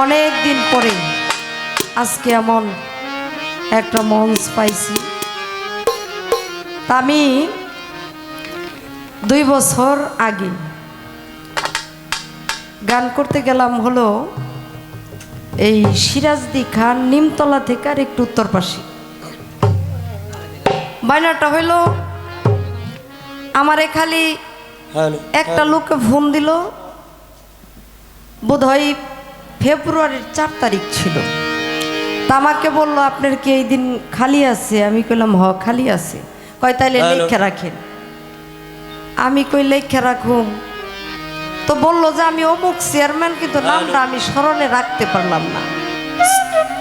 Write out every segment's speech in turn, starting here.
অনেক দিন পরে আজকে এমন একটা মঞ্চ পাইছি। আমি দুই বছর আগে গান করতে গেলাম হলো এই সিরাজদি খান নিমতলা থেকে আর একটু উত্তর পাশে। বায়নাটা হইল আমারে খালি একটা লোকে ফোন দিল বোধহয় ফেব্রুয়ারির চার তারিখ ছিল। তা আমাকে বলল আপনার কি এই দিন খালি আছে? আমি কইলাম হ খালি আছে। কয় তাইলে. লেখা রাখেন। আমি কই লেখা রাখুম তো বলল যে আমি অমুক চেয়ারম্যান কিন্তু নামটা আমি স্মরণে রাখতে পারলাম না।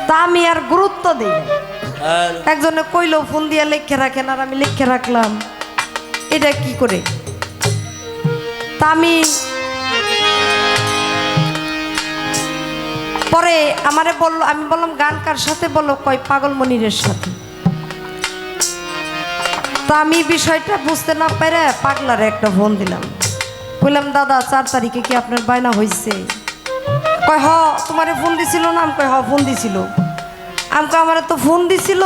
তা আমি আর গুরুত্ব দিই একজনে কইলো ফোন দিয়ে লিখে রাখেন আর আমি লিখে রাখলাম। এটা কি করে? তা আমি পরে আমারে বলল, আমি বললাম, গান কার সাথে বলল কয়, পাগল মনিরের সাথে। তা আমি বিষয়টা বুঝতে না পেরে পাগলারে একটা ফোন দিলাম। বললাম দাদা, চার তারিখে কি আপনার বায়না হয়েছে কয়, হ, তোমারে ফোন দিছিল না? আমি কয়, হ, ফোন দিছিল। আমাকে আমার তো ফোন দিছিল,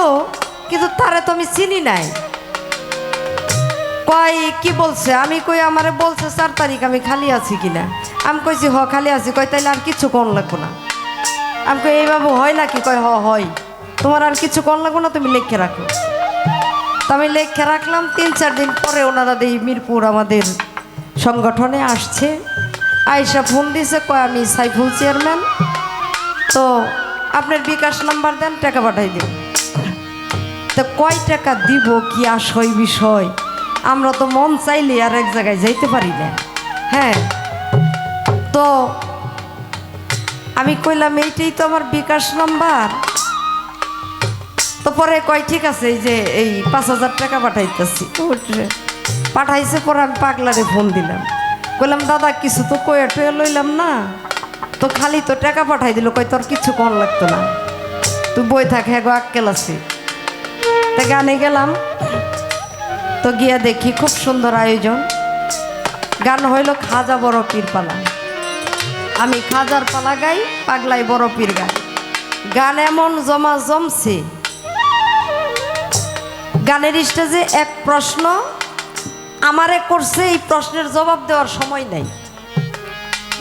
কিন্তু তারে তো আমি চিনি নাই। কয়, কি বলছে? আমি কই, আমারে বলছে চার তারিখ আমি খালি আছি কিনা? আমি কইছি, হ, খালি আছি। কয়, তাইলে আর কিছু কোন লাগবো না। আমি কই এই বাবু হয় নাকি কয়, হ, হয়। তোমার আর কিছু কোন লাগবো না, তুমি লিখে রাখো। তো আমি লিখে রাখলাম, তিন, চার দিন পরে ওনারা এই মিরপুর আমাদের সংগঠনে আসছে। আয়সা ফোন দিছে, কয়, আমি সাইফুল চেয়ারম্যান। তো আপনার বিকাশ নাম্বার দেন, টাকা পাঠাই দিন। তো কয় টাকা দিব, কি আসই বিষয়? আমরা তো মন চাইলে আর এক জায়গায় যাইতে পারি না। হ্যাঁ। তো আমি কইলাম এইটাই তো আমার বিকাশ নাম্বার। তো পরে কয় ঠিক আছে এই যে এই পাঁচ হাজার টাকা পাঠাইতেছি। পাঠাইছে পরে আমি পাগলারে ফোন দিলাম। কইলাম দাদা কিছু তো কয়ে টয়ে লইলাম না। তো খালি তো টাকা পাঠাই দিল। কই তোর কিছু কম লাগতো না। তুই বই থাক হ্যাঁ গো আক্কেল আছে। তা গানে গেলাম। তো গিয়া দেখি খুব সুন্দর আয়োজন। গান হইল খাজা বড় পীর পালা আমি খাজার পালা গাই, পাগলাই বড় পীর গাই। গান এমন জমা জমছে। গানের স্টেজে এক প্রশ্ন, আমারে করছে এই প্রশ্নের জবাব দেওয়ার সময় নাই।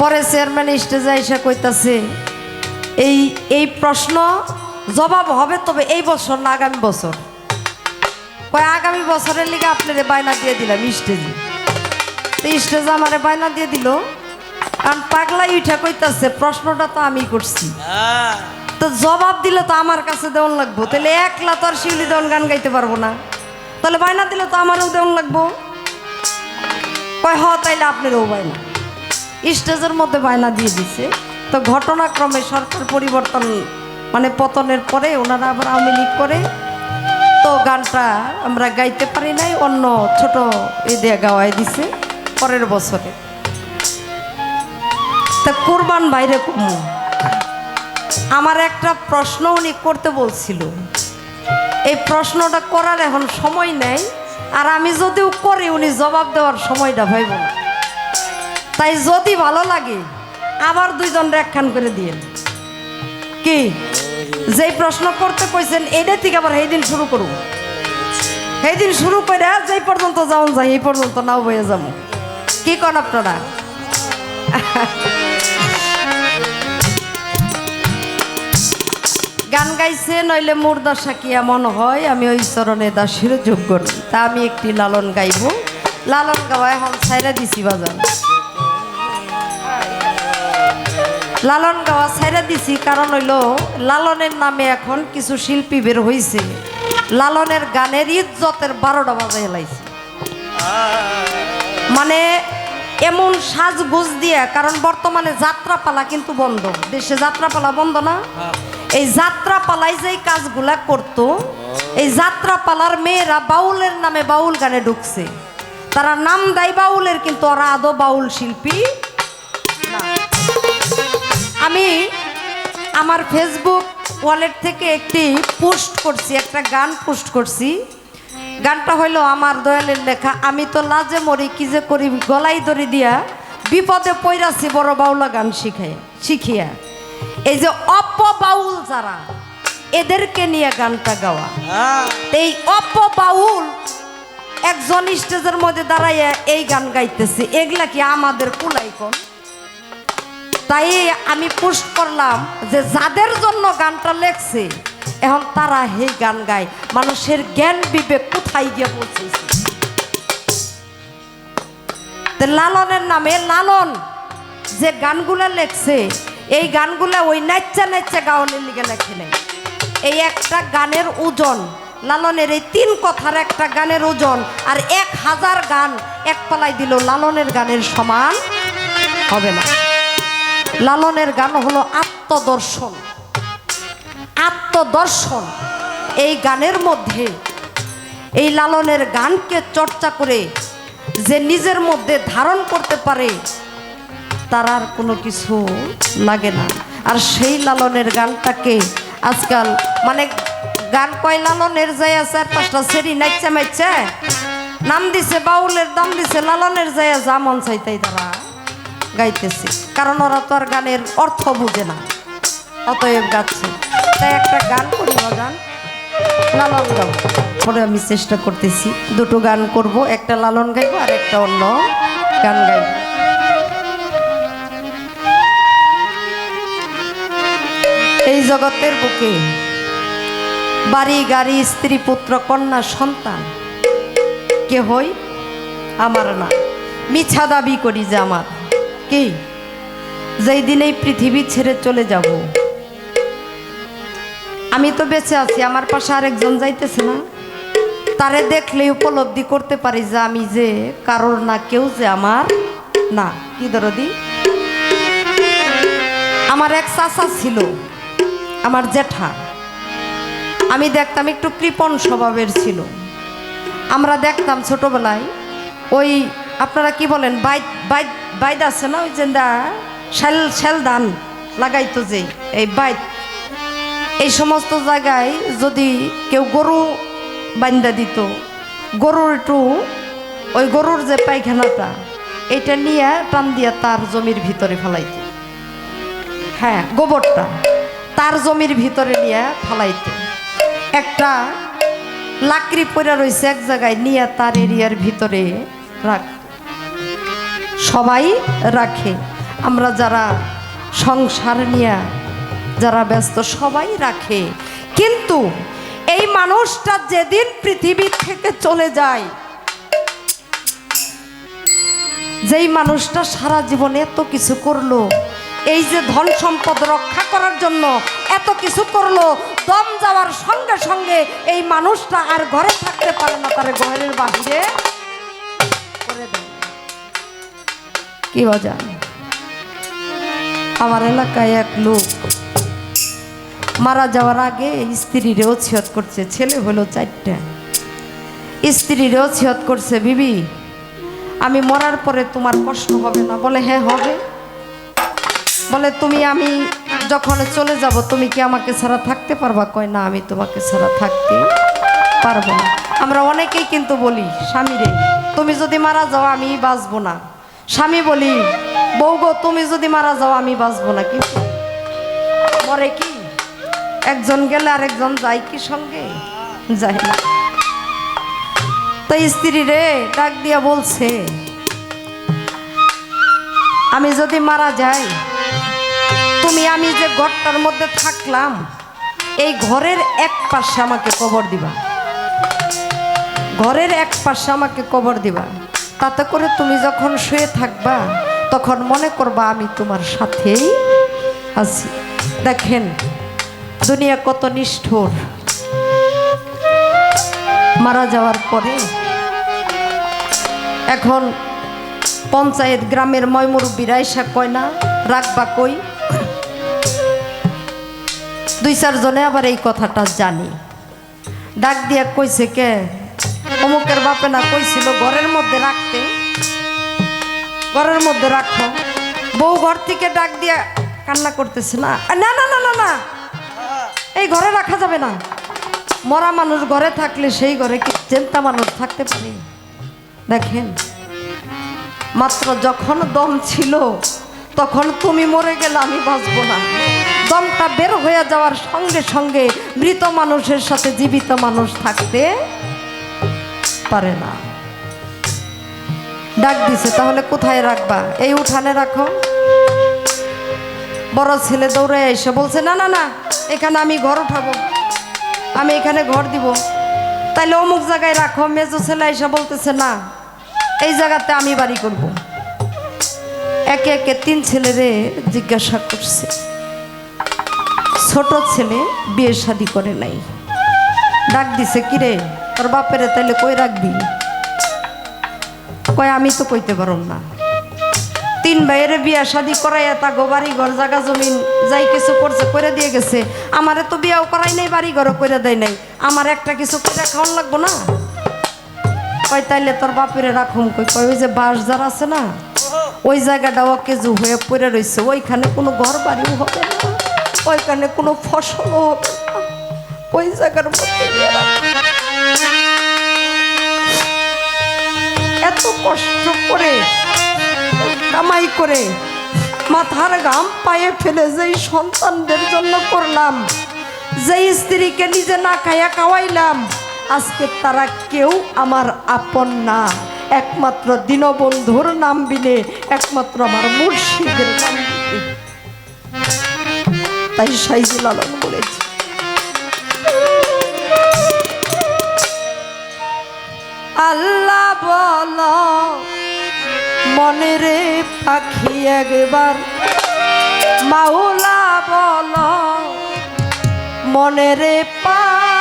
পরে চেয়ারম্যান স্টেজে এসে কইতাছে, এই এই প্রশ্ন জবাব হবে তবে এই বছর না আগামী বছর? কয়, আগামী বছরের লিগে আপনার বায়না দিয়ে দিলাম স্টেজে। স্টেজে আমারে বায়না দিয়ে দিল। কারণ পাগলাই উঠা কইতাছে প্রশ্নটা তো আমি করছি। হ্যাঁ। তো জবাব দিলে তো আমার কাছে দেওয়ান লাগবো। তাহলে একলা তো আর শিউলি দেওয়ান গান গাইতে পারব না। তাহলে বায়না দিলে তো আমারও দেওয়ান লাগবো। কয় হ তাইলে আপনারও বায়না। স্টেজের মধ্যে বায়না দিয়ে দিছে। তো ঘটনাক্রমে সরকার পরিবর্তন মানে পতনের পরে ওনারা আবার আওয়ামী লীগ করে। তো গানটা আমরা গাইতে পারি নাই অন্য ছোট এ দিয়ে গাওয়াই দিছে পরের বছরে। তা কোরবান বাইরে আমার একটা প্রশ্ন উনি করতে বলছিল। এই প্রশ্নটা করার এখন সময় নেই, আর আমি যদিও করি, উনি জবাব দেওয়ার সময়টা ভাইব তাই যদি ভালো লাগে, আবার দুইজন একখান করে দিয়েন। কি? যেই প্রশ্ন করতে কইছেন এইটা থেকে আবার সেই দিন শুরু করব। সেই দিন শুরু করে যেই পর্যন্ত যাওন যাই, এই পর্যন্ত নাও বয়ে যাব। কি কন আপনারা? গান গাইছে, নইলে মোর দশা কি এমন হয়? আমি ওই চরণে দাসের যোগ্য তা আমি একটি লালন গাইব। লালন গাওয়া এখন ছাইরা দিছি বাজার লালন গাওয়া ছাইরা দিছি, কারণ হইল লালনের নামে এখন কিছু শিল্পী বের হয়েছে লালনের গানের ইজ্জতের বারোটা বাজায় লাইছে। মানে এমন সাজগোজ দিয়ে, কারণ বর্তমানে যাত্রাপালা কিন্তু বন্ধ। দেশে যাত্রাপালা বন্ধ না? এই যাত্রা পালায় যে কাজগুলা করত, এই যাত্রা পালার মেয়েরা বাউলের নামে বাউল গানে ঢুকছে। তারা নাম দেয় বাউলের, কিন্তু ওরা আদৌ বাউল শিল্পী আমি আমার ফেসবুক ওয়ালেট থেকে একটি পোস্ট করছি, একটা গান পোস্ট করছি। গানটা হইল আমার দয়ালের লেখা, আমি তো লাজে মরি, কি যে করি গলাই দড়ি দিয়া, বিপদে পইরাছি বড় বাউলা গান শিখাই শিখিয়া। এই যে অপবাউল যারা এদেরকে নিয়ে গানটা গাওয়া। তো এই অপবাউল একজন স্টেজের মধ্যে দাঁড়াইয়া এই গান গাইতেছে। এগুলা কি আমাদের কুলাই কোন? তাই আমি পোস্ট করলাম যে যাদের জন্য গানটা লেখছে এখন তারা এই গান গায়। মানুষের জ্ঞান বিবেক কোথায় গিয়ে পৌঁছেছে? লালনের নামে লালন যে গানগুলা লেখছে এই গানগুলা ওই নাচ্চা নাচ্চা গাওয়ানের লিগে লেখে নেই। এই একটা গানের ওজন, লালনের এই তিন কথার একটা গানের ওজন, আর এক হাজার গান এক পালায় দিল লালনের গানের সমান হবে না। লালনের গান হলো আত্মদর্শন। আত্মদর্শন, এই গানের মধ্যে, এই লালনের গানকে চর্চা করে যে নিজের মধ্যে ধারণ করতে পারে তার আর কোনো কিছু লাগে না। আর সেই লালনের গানটাকে আজকাল মানে গান কয় লালনের যায় চার পাঁচটা সেরি নাইচা মাইচা। নাম দিছে, বাউলের দাম দিছে, লালনের যায় যা মন চাইতাই তারা গাইতেছে। কারণ ওরা তো আর গানের অর্থ বুঝে না, অতএব গাচ্ছে। তাই একটা গান করি গান লালন গাও। পরে আমি চেষ্টা করতেছি। দুটো গান করব, একটা লালন গাইবো আর একটা অন্য গান গাইব। জগতের বুকে। বাড়ি, গাড়ি, স্ত্রী, পুত্র, কন্যা, সন্তান। কে হই আমার না। মিছা দাবি করি যে আমার। কি? যেই দিন এই পৃথিবী ছেড়ে চলে যাব। আমি তো বেঁচে আছি, আমার পাশে আরেকজন যাইতেছে না। তারে দেখলে উপলব্ধি করতে পারি যে আমি যে কারোর না, কেউ যে আমার না। কি দরদি? আমার এক চাচা ছিল। আমার জেঠা আমি দেখতাম একটু কৃপণ স্বভাবের ছিল। আমরা দেখতাম ছোটবেলায় ওই, আপনারা কি বলেন বাইদ বাইদ বাইদ আছে না ওই যে শ্যাল শ্যাল ধান লাগাইতো যে, এই বাইদ। এই সমস্ত জায়গায় যদি কেউ গরু বান্দা দিত, গরুর একটু ওই গরুর যে পায়খানাটা এটা নিয়ে টান দিয়ে তার জমির ভিতরে ফেলাইত। হ্যাঁ গোবরটা। তার জমির ভিতরে নিয়ে ফেলাইত। একটা লাকড়ি পড়ে রয়েছে এক জায়গায়, নিয়ে তার এরিয়ার ভিতরে রাখ সবাই রাখে। আমরা যারা সংসার নিয়ে যারা ব্যস্ত, সবাই রাখে। কিন্তু এই মানুষটা যেদিন পৃথিবী থেকে চলে যায়, যেই মানুষটা সারা জীবনে এত কিছু করল এই যে ধন সম্পদ রক্ষা করার জন্য এত কিছু করল, দম যাওয়ার সঙ্গে সঙ্গে এই মানুষটা আর ঘরে থাকতে পারে না তার ঘরের বাহিরে। কি বাজার আমার এলাকায় এক লোক মারা যাওয়ার আগে স্ত্রীর ওছিয়ত করছে, ছেলে হলো চারটা। স্ত্রীর ওছিয়ত করছে, বিবি, আমি মরার পরে তোমার কষ্ট হবে না। বলে হ্যাঁ হবে। বলে তুমি, আমি যখন চলে যাব, তুমি কি আমাকে ছাড়া থাকতে পারবা? কয়, না, আমি তোমাকে ছাড়া থাকতে পারব না। আমরা অনেকেই কিন্তু বলি স্বামীরে তুমি যদি মারা যাও, আমি বাঁচবো না। স্বামী বলি, বউ গো, তুমি যদি মারা যাও, আমি বাঁচবো না। কিন্তু মরে কি? একজন গেলে আরেকজন যায় কি সঙ্গে? যায় না। তো স্ত্রী রে, ডাক দিয়া বলছে, আমি যদি মারা যাই তুমি আমি যে ঘরটার মধ্যে থাকলাম, এই ঘরের এক পাশে আমাকে কবর দিবা। ঘরের এক পাশে আমাকে কবর দিবা। তাতে করে তুমি যখন শুয়ে থাকবা, তখন মনে করবা আমি তোমার সাথেই আছি। দেখেন, দুনিয়া কত নিষ্ঠুর। মারা যাওয়ার পরে এখন পঞ্চায়েত গ্রামের ময়মুরব্বীরা এসা কয় না রাখবা কই? দুই চারজনে আবার এই কথাটা জানি। ডাক দিয়া কইছে কে? অমুকের বাপে না কইছিল ঘরের মধ্যে রাখতে। ঘরের মধ্যে রাখো। বউ ঘর থেকে ডাক দিয়া কান্না করতেছে না। না না না না না। এই ঘরে রাখা যাবে না। মরা মানুষ ঘরে থাকলে সেই ঘরে কি চিন্তা মানুষ থাকতে পারে? দেখেন, মাত্র যখন দম ছিল, তখন তুমি মরে গেলে আমি বাঁচবো না। দম বের হয়ে যাওয়ার সঙ্গে সঙ্গে মৃত মানুষের সাথে জীবিত মানুষ থাকতে পারে না। ডাক দিছে, তাহলে কোথায় রাখবা? এই উঠানে রাখো। বড় ছেলে দৌড়ে এসে বলছে, না না না, এখানে আমি ঘর উঠাবো। আমি এখানে ঘর দিব। তাইলে অমুক জায়গায় রাখো। মেজো ছেলে এসে বলতেছে, না, এই জায়গাতে আমি বাড়ি করব। একে একে তিন ছেলেরে জিজ্ঞাসা করছে। ছোট ছেলে বিয়ে শাদি করে নাই। ডাক দিছে, কিরে, তোর বাপেরে তাইলে কই রাখবি? কয়, আমি তো কইতে পারম না। তিন ভাইয়ের বিয়া শাদি করাইয়া তা বাড়ি ঘর জাগা জমিন, যাই কিছু করছে করে দিয়ে গেছে। আমারে তো বিয়াও করাই নাই বাড়ি ঘরও করে দেয় নাই। আমার একটা কিছু করে খাওয়ান লাগবো না? কয়, তাইলে তোর বাপেরে রাখুম কই। কয়, ওই যে বাস যার আছে না, ওই জায়গাটা অকেজু হয়ে পড়ে রয়েছে ওইখানে কোনো ঘর বাড়িও হবে না। ওইখানে কোনো ফসলও হবে ওই জায়গার মধ্যে এত কষ্ট করে, কামাই করে, মাথার ঘাম পায়ে ফেলে যেই সন্তানদের জন্য করলাম, যেই স্ত্রীকে নিজে না খাইয়া খাওয়াইলাম, আজকে তারা কেউ আমার আপন না। একমাত্র দীনবন্ধুর নাম বিনে একমাত্র আমার মুর্শিদের নাম তাই সাইজুল আলম বলেছি আল্লাহ বল, মনে রে পাখি একবার। মাওলা বল, মনে রে পাখি।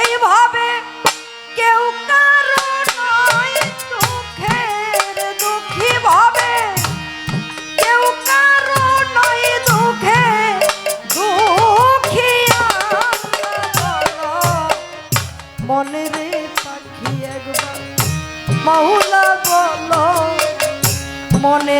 এইভাবে কেউ মনে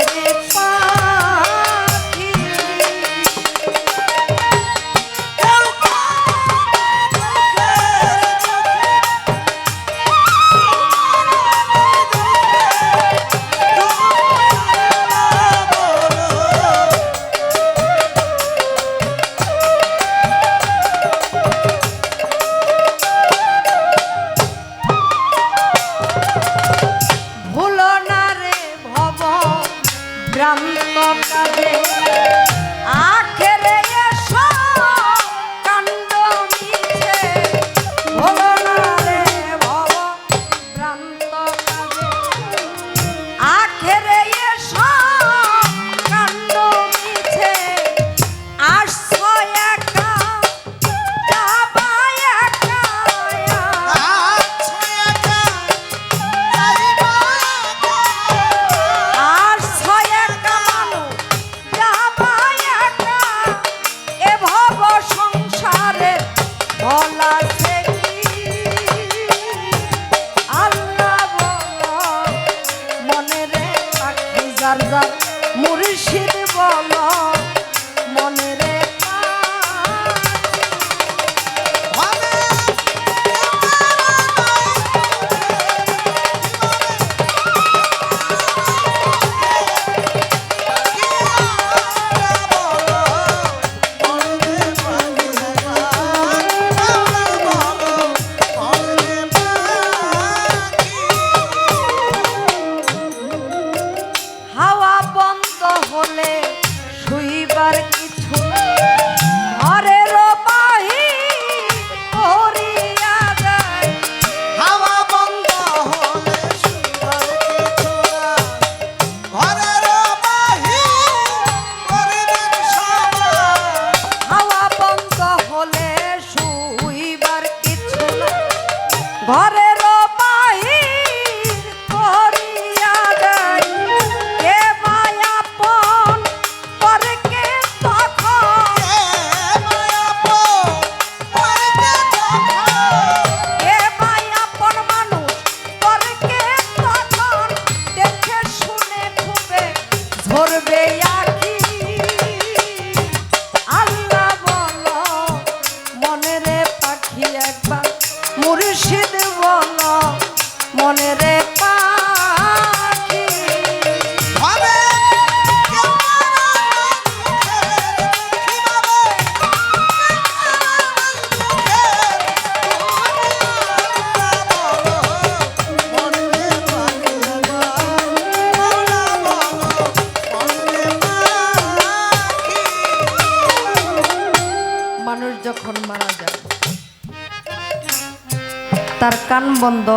তার কান বন্ধ,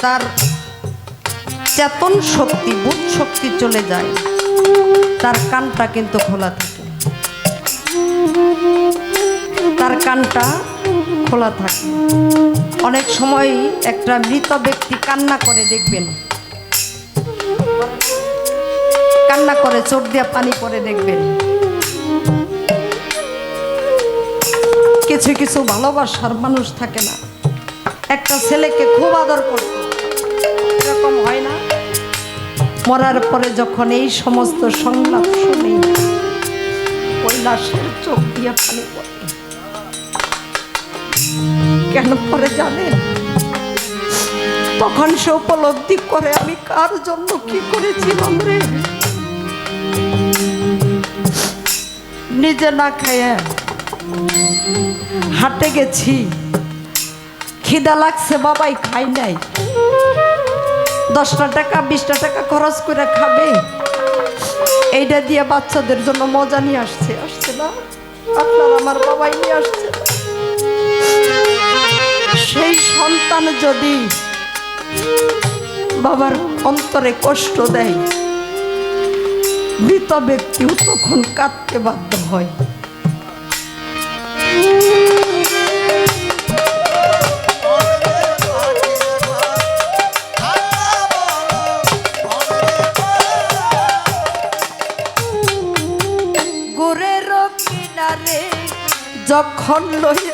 তার চেতন শক্তি, বুধ শক্তি চলে যায়, তার কানটা কিন্তু খোলা থাকে। তার কানটা খোলা থাকে। অনেক সময় একটা মৃত ব্যক্তি কান্না করে, দেখবেন। কান্না করে, চোখ দিয়ে পানি করে দেখবেন। কিছু কিছু ভালোবাসার মানুষ থাকে না। একটা ছেলেকে খুব আদর করত। এরকম হয় না। মরার পরে যখন এই সমস্ত সংলাপ শুনি লাশের চোখ দিয়ে পানি কেন পরে জানেন? তখন সে উপলব্ধি করে আমি কার জন্য কি করেছিলাম রে? নিজে না খেয়ে হাটে গেছি। খিদা লাগছে, বাবাই খাই নাই। দশটা টাকা, বিশটা টাকা খরচ করে খাবে। এইটা দিয়ে বাচ্চাদের জন্য মজা নিয়ে আসছে। আসছে না? আপনার আমার বাবাই নিয়ে আসছে। সেই সন্তান যদি বাবার অন্তরে কষ্ট দেয়, মৃত ব্যক্তিও তখন কাঁদতে বাধ্য হয়। যখন লইয়ে